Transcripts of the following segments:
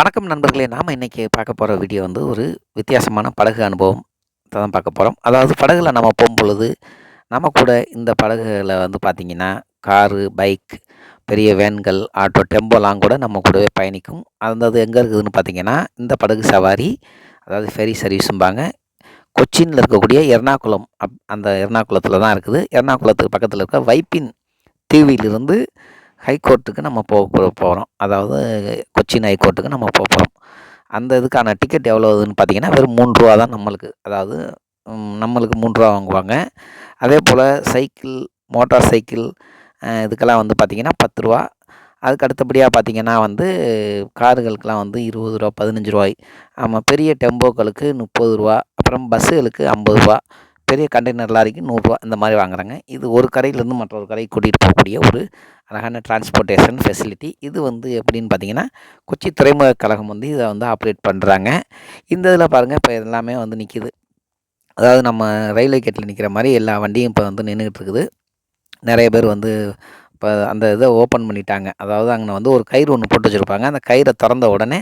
வணக்கம் நண்பர்களே நாம் இன்றைக்கி பார்க்க போகிற வீடியோ வந்து ஒரு வித்தியாசமான படகு அனுபவம் தான் பார்க்க போகிறோம் அதாவது படகுல நம்ம போகும்பொழுது நம்ம கூட இந்த படகுல வந்து பார்த்திங்கன்னா காரு பைக் பெரிய வேன்கள் ஆட்டோ டெம்போலாம் கூட நம்ம கூடவே பயணிக்கும். அந்த அது எங்கே இருக்குதுன்னு பார்த்திங்கன்னா இந்த படகு சவாரி அதாவது ஃபெரி சர்வீஸும்பாங்க. கொச்சினில் இருக்கக்கூடிய எர்ணாகுளம் அப் அந்த எர்ணாகுளத்தில் தான் இருக்குது. எர்ணாகுளத்துக்கு பக்கத்தில் இருக்க வைப்பின் தீவிலிருந்து ஹைகோர்ட்டுக்கு நம்ம போக போகிறோம் அதாவது கொச்சின் ஹைகோர்ட்டுக்கு நம்ம போக போகிறோம் அந்த இதுக்கான டிக்கெட் எவ்வளோதுன்னு பார்த்தீங்கன்னா வெறும் மூணு ரூபா தான் நம்மளுக்கு. அதாவது நம்மளுக்கு மூணு ரூபா வாங்குவாங்க. அதே போல் சைக்கிள் மோட்டார் சைக்கிள் இதுக்கெல்லாம் வந்து பார்த்திங்கன்னா பத்து ரூபா. அதுக்கு அடுத்தபடியாக பார்த்திங்கன்னா வந்து காருகளுக்கெலாம் வந்து இருபது ரூபா பதினஞ்சு ரூபாய். ஆமாம் பெரிய டெம்போக்களுக்கு முப்பது ரூபா. அப்புறம் பஸ்ஸுகளுக்கு ஐம்பது ரூபா. பெரிய கண்டெய்னர் லாரிக்கு நூறுரூவா இந்த மாதிரி வாங்குறாங்க. இது ஒரு கரையிலேருந்து மற்றொரு கரைக்கு கூட்டிகிட்டு போகக்கூடிய ஒரு அழகான டிரான்ஸ்போர்ட்டேஷன் ஃபெசிலிட்டி இது வந்து எப்படின்னு பார்த்தீங்கன்னா கொச்சி துறைமுக கழகம் வந்து இதை வந்து ஆப்ரேட் பண்ணுறாங்க இந்த இதில் பாருங்கள் இப்போ எல்லாமே வந்து நிற்கிது அதாவது நம்ம ரயில்வே கேட்டில் நிற்கிற மாதிரி எல்லா வண்டியும் இப்போ வந்து நின்றுக்கிட்டு இருக்குது. நிறைய பேர் வந்து இப்போ அந்த இதை ஓப்பன் பண்ணிட்டாங்க. அதாவது அங்கே வந்து ஒரு கயிறு ஒன்று போட்டு வச்சுருப்பாங்க. அந்த கயிறை திறந்த உடனே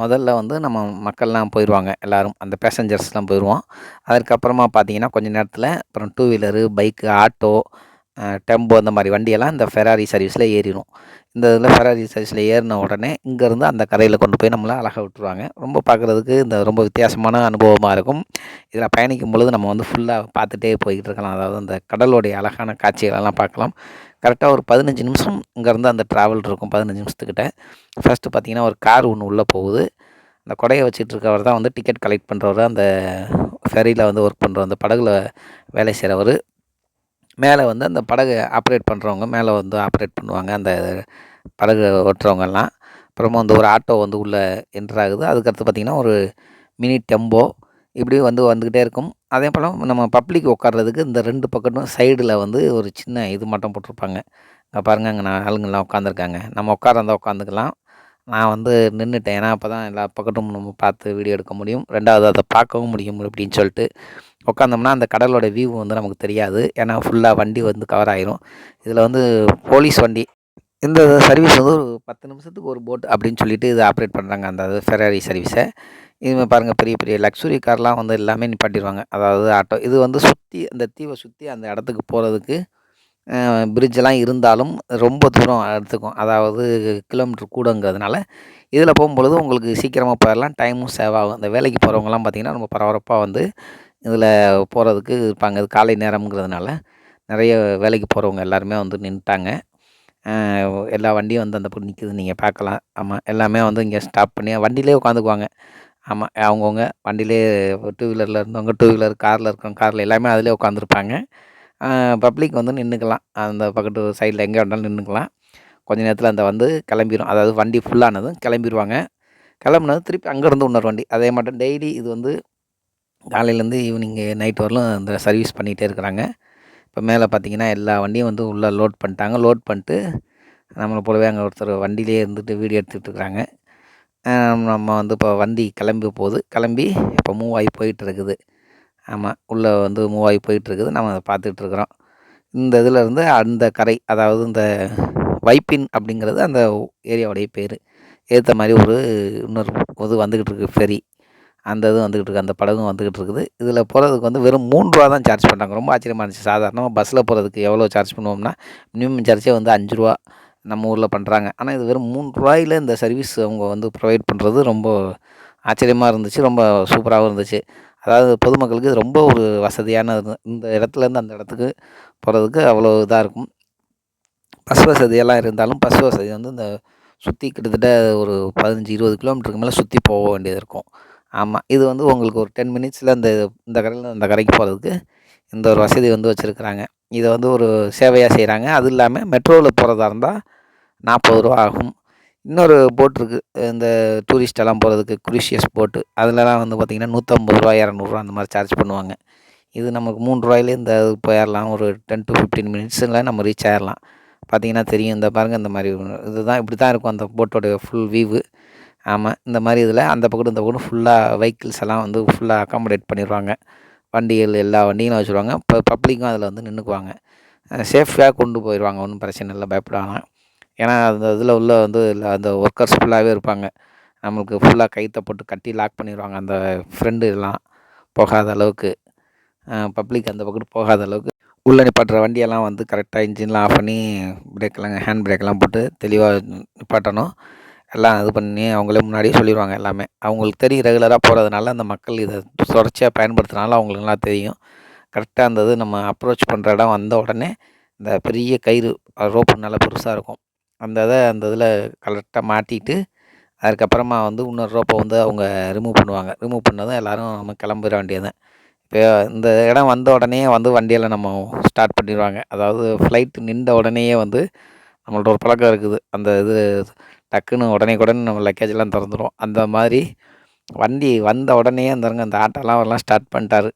முதல்ல வந்து நம்ம மக்கள்லாம் போயிடுவாங்க எல்லோரும். அந்த பேசஞ்சர்ஸ்லாம் போயிடுவோம். அதுக்கப்புறமா பார்த்தீங்கன்னா கொஞ்சம் நேரத்தில் அப்புறம் two wheeler bike auto tempo அந்த மாதிரி வண்டியெல்லாம் இந்த ஃபெராரி சர்வீஸில் ஏறிடும் இந்த இதில் ஃபெராரி சர்வீஸில் ஏறின உடனே இங்கேருந்து அந்த கரையில் கொண்டு போய் நம்மளை அழகாக விட்டுருவாங்க. ரொம்ப பார்க்குறதுக்கு இந்த ரொம்ப வித்தியாசமான அனுபவமாக இருக்கும். இதில் பயணிக்கும் பொழுது நம்ம வந்து ஃபுல்லாக பார்த்துட்டே போய்கிட்டு இருக்கலாம். அதாவது அந்த கடலோடைய அழகான காட்சிகளெல்லாம் பார்க்கலாம். கரெக்டாக ஒரு பதினஞ்சு நிமிஷம் இங்கேருந்து அந்த ட்ராவல் இருக்கும். பதினஞ்சு நிமிஷத்துக்கிட்ட. ஃபஸ்ட்டு பார்த்திங்கன்னா ஒரு கார் ஒன்று உள்ளே போகுது. அந்த கொடையை வச்சுட்டு இருக்கவர் தான் வந்து டிக்கெட் கலெக்ட் பண்ணுறவர் அந்த ஃபெரியில் வந்து ஒர்க் பண்ணுற அந்த படகுல வேலை செய்கிறவர் மேலே வந்து அந்த படகு ஆப்ரேட் பண்ணுறவங்க மேலே வந்து ஆப்ரேட் பண்ணுவாங்க. அந்த படகு ஓட்டுறவங்கெல்லாம் அப்புறமா வந்து ஒரு ஆட்டோ வந்து உள்ளே என்ட்ராகுது அதுக்கடுத்து பார்த்திங்கன்னா ஒரு மினி டெம்போ இப்படி வந்து வந்துக்கிட்டே இருக்கும். அதே போல் நம்ம பப்ளிக் உட்கார்றதுக்கு இந்த ரெண்டு பக்கட்டும் சைடில் வந்து ஒரு சின்ன இது மட்டும் போட்டிருப்பாங்க. இங்கே பாருங்கள் அங்கே நான் ஆளுங்கள்லாம் உட்காந்துருக்காங்க நம்ம உட்காரந்தா உட்காந்துக்கலாம் நான் வந்து நின்றுட்டேன் ஏன்னா அப்போ தான் எல்லா பக்கட்டும் நம்ம பார்த்து வீடியோ எடுக்க முடியும். ரெண்டாவது அதை பார்க்கவும் முடியும் அப்படின்னு சொல்லிட்டு உட்காந்தோம்னா அந்த கடலோட வியூ வந்து நமக்கு தெரியாது. ஏன்னா ஃபுல்லாக வண்டி வந்து கவர் ஆயிரும். இதில் வந்து போலீஸ் வண்டி. இந்த சர்வீஸ் வந்து ஒரு பத்து நிமிஷத்துக்கு ஒரு போட் அப்படின்னு சொல்லிட்டு இதை ஆப்ரேட் பண்ணுறாங்க அந்த ஃபெராரி சர்வீஸை இதுமாதிரி பாருங்கள் பெரிய பெரிய லக்ஸுரி கார்லாம் வந்து எல்லாமே நிப்பாட்டிடுவாங்க அதாவது ஆட்டோ இது வந்து சுற்றி அந்த தீவை சுற்றி அந்த இடத்துக்கு போகிறதுக்கு பிரிட்ஜெலாம் இருந்தாலும் ரொம்ப தூரம் எடுத்துக்கும். அதாவது கிலோமீட்டர் கூடங்கிறதுனால இதில் போகும்பொழுது உங்களுக்கு சீக்கிரமாக போயிடலாம் டைமும் சேவ் ஆகும். இந்த வேலைக்கு போகிறவங்கலாம் பார்த்திங்கன்னா ரொம்ப பரபரப்பாக வந்து இதில் போகிறதுக்கு இருப்பாங்க. இது காலை நேரம்ங்கிறதுனால நிறைய வேலைக்கு போகிறவங்க எல்லாருமே வந்து நின்றுட்டாங்க எல்லா வண்டியும் வந்து அந்த பக்கம் நிற்கிது நீங்கள் பார்க்கலாம். ஆமாம். எல்லாமே வந்து இங்கே ஸ்டாப் பண்ணி வண்டியிலே உட்காந்துக்குவாங்க. ஆமாம். அவங்கவுங்க வண்டியிலே டூ வீலரில் இருந்தவங்க டூ வீலர் காரில் இருக்கவங்க காரில் எல்லாமே அதிலே உட்காந்துருப்பாங்க. பப்ளிக் வந்து நின்றுக்கலாம். அந்த பக்கத்து சைடில் எங்கே வேணாலும் நின்றுக்கலாம். கொஞ்ச நேரத்தில் அந்த வந்து கிளம்பிடும் அதாவது வண்டி ஃபுல்லானதும் கிளம்பிடுவாங்க கிளம்புனது திருப்பி அங்கேருந்து இன்னொரு வண்டி. அதே மட்டும் டெய்லி இது வந்து காலையிலேருந்து ஈவினிங்கு நைட் வரலும் இந்த சர்வீஸ் பண்ணிகிட்டே இருக்கிறாங்க. இப்போ மேலே பார்த்தீங்கன்னா எல்லா வண்டியும் வந்து உள்ளே லோட் பண்ணிட்டாங்க. லோட் பண்ணிட்டு நம்மளை போலவே அங்கே ஒருத்தர் வண்டியிலே இருந்துட்டு வீடியோ எடுத்துகிட்டு இருக்கிறாங்க நம்ம வந்து இப்போ வண்டி கிளம்பி போகுது. கிளம்பி இப்போ மூவ் ஆகி போயிட்டுருக்குது ஆமாம் உள்ளே வந்து மூவ் ஆகி போயிட்டுருக்குது நம்ம அதை பார்த்துட்ருக்குறோம் இந்த இதில் இருந்து அந்த கரை அதாவது இந்த வைப்பின் அப்படிங்கிறது அந்த ஏரியாவுடைய பேர். ஏற்ற மாதிரி ஒரு இன்னொரு இது வந்துக்கிட்டு இருக்குது ஃபெரி. அந்த இது வந்துக்கிட்டு இருக்குது அந்த படகும் வந்துக்கிட்டு இருக்குது. இதில் போகிறதுக்கு வந்து வெறும் மூணு ரூபா தான் சார்ஜ் பண்ணுறாங்க ரொம்ப ஆச்சரியமாக இருந்துச்சு. சாதாரணமாக பஸ்ஸில் போகிறதுக்கு எவ்வளோ சார்ஜ் பண்ணுவோம்னா மினிமம் சார்ஜே வந்து அஞ்சு ரூபா நம்ம ஊரில் பண்ணுறாங்க ஆனால் இது வெறும் மூணு ரூபாயில் இந்த சர்வீஸ் அவங்க வந்து ப்ரொவைட் பண்ணுறது ரொம்ப ஆச்சரியமாக இருந்துச்சு. ரொம்ப சூப்பராகவும் இருந்துச்சு. அதாவது பொதுமக்களுக்கு இது ரொம்ப ஒரு வசதியான இந்த இடத்துலேருந்து அந்த இடத்துக்கு போகிறதுக்கு அவ்வளோ இதாக இருக்கும். பஸ் வசதியெல்லாம் இருந்தாலும் பஸ் வசதி வந்து இந்த சுற்றி கிட்டத்தட்ட ஒரு பதினஞ்சு இருபது கிலோமீட்டருக்கு மேலே சுற்றி போக வேண்டியது இருக்கும். ஆமாம் இது வந்து உங்களுக்கு ஒரு டென் மினிட்ஸில் இந்த இந்த கரையில் இந்த கரைக்கு போகிறதுக்கு இந்த ஒரு வசதி வந்து வச்சுருக்குறாங்க. இதை வந்து ஒரு சேவையாக செய்கிறாங்க அது இல்லாமல் மெட்ரோவில் போகிறதா இருந்தால் நாற்பது ரூபா ஆகும். இன்னொரு போட் இருக்குது இந்த டூரிஸ்டெல்லாம் போகிறதுக்கு குரிஷியஸ் போட்டு அதிலலாம் வந்து பார்த்திங்கன்னா நூற்றம்பது ரூபா இரநூறுவா அந்த மாதிரி சார்ஜ் பண்ணுவாங்க. இது நமக்கு மூணு ரூபாயிலே இந்த போயிடலாம் ஒரு டென் டு ஃபிஃப்டீன் மினிட்ஸில் நம்ம ரீச் ஆயிடலாம் பார்த்திங்கன்னா தெரியும். இந்த பாருங்கள் இந்த மாதிரி இதுதான் இப்படி தான் இருக்கும் அந்த போட்டோடைய ஃபுல் வியூவு ஆமாம் இந்த மாதிரி இதில் அந்த பக்கம் இந்த பக்கம் ஃபுல்லாக வெஹிக்கிள்ஸ் எல்லாம் வந்து ஃபுல்லாக அக்காமடேட் பண்ணிடுவாங்க வண்டிகள் எல்லா வண்டிகளும் வச்சுருவாங்க. இப்போ பப்ளிக்கும் அதில் வந்து நின்றுக்குவாங்க சேஃப்டியாக கொண்டு போயிடுவாங்க ஒன்றும் பிரச்சனை இல்லை பயப்படாமல் ஏன்னா அந்த இதில் உள்ள வந்து அந்த ஒர்க்கர்ஸ் ஃபுல்லாகவே இருப்பாங்க. நம்மளுக்கு ஃபுல்லாக கயிற்ற போட்டு கட்டி லாக் பண்ணிடுவாங்க அந்த ஃப்ரெண்டு எல்லாம் போகாத அளவுக்கு. பப்ளிக் அந்த பக்கம் போகாத அளவுக்கு. உள்ளே நிப்பாட்டுற வண்டியெல்லாம் வந்து கரெக்டாக இன்ஜின்லாம் ஆஃப் பண்ணி பிரேக்கெல்லாம் ஹேண்ட் பிரேக்கெல்லாம் போட்டு தெளிவாக நிப்பாட்டணும். எல்லாம் இது பண்ணி அவங்களே முன்னாடியே சொல்லிடுவாங்க எல்லாமே. அவங்களுக்கு தெரியும் ரெகுலராக போகிறதுனால அந்த மக்கள் இதை தொடர்ச்சியாக பயன்படுத்துனால அவங்களுக்கு நல்லா தெரியும். கரெக்டாக அந்த இது நம்ம அப்ரோச் பண்ணுற இடம் வந்த உடனே இந்த பெரிய கயிறு ரோப்பு நல்லா பெருசாக இருக்கும். அந்த இதை அந்த இதில் கரெக்டாக மாட்டிட்டு அதுக்கப்புறமா வந்து இன்னொரு ரோப்பை வந்து அவங்க ரிமூவ் பண்ணுவாங்க. ரிமூவ் பண்ணதும் எல்லோரும் நம்ம கிளம்பிட வேண்டியதுதான். இப்போ இந்த இடம் வந்த உடனே வந்து வண்டியில் நம்ம ஸ்டார்ட் பண்ணிடுவாங்க. அதாவது ஃப்ளைட்டு நின்ற உடனேயே வந்து நம்மள்ட்ட ஒரு பழக்கம் இருக்குது. அந்த இது டக்குன்னு உடனே உடனே நம்ம லக்கேஜ்லாம் திறந்துரும். அந்த மாதிரி வண்டி வந்த உடனே அந்தருங்க அந்த ஆட்டோலாம் அவரெல்லாம் ஸ்டார்ட் பண்ணிட்டாரு.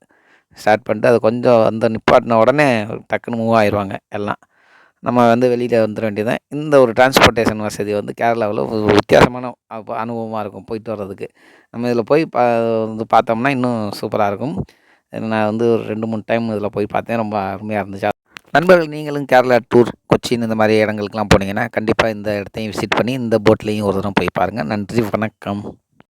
ஸ்டார்ட் பண்ணிட்டு அது கொஞ்சம் அந்த நிப்பாட்டின உடனே டக்குன்னு மூவ் ஆயிடுவாங்க எல்லாம். நம்ம வந்து வெளியில் வந்துட வேண்டியதான் இந்த ஒரு டிரான்ஸ்போர்ட்டேஷன் வசதி வந்து கேரளாவில் ஒரு வித்தியாசமான அனுபவமாக இருக்கும் போயிட்டு வர்றதுக்கு. நம்ம இதில் போய் பா வந்து பார்த்தோம்னா இன்னும் சூப்பராக இருக்கும். நான் வந்து ஒரு ரெண்டு மூணு டைம் இதில் போய் பார்த்தேன். ரொம்ப அருமையாக இருந்துச்சு. நண்பர்கள் நீங்களும் கேரளா டூர் கொச்சின் இந்த மாதிரி இடங்களுக்குலாம் போனீங்கன்னா கண்டிப்பாக இந்த இடத்தையும் விசிட் பண்ணி இந்த போட்லேயும் ஒரு தரம் போய் பாருங்கள் நன்றி வணக்கம்.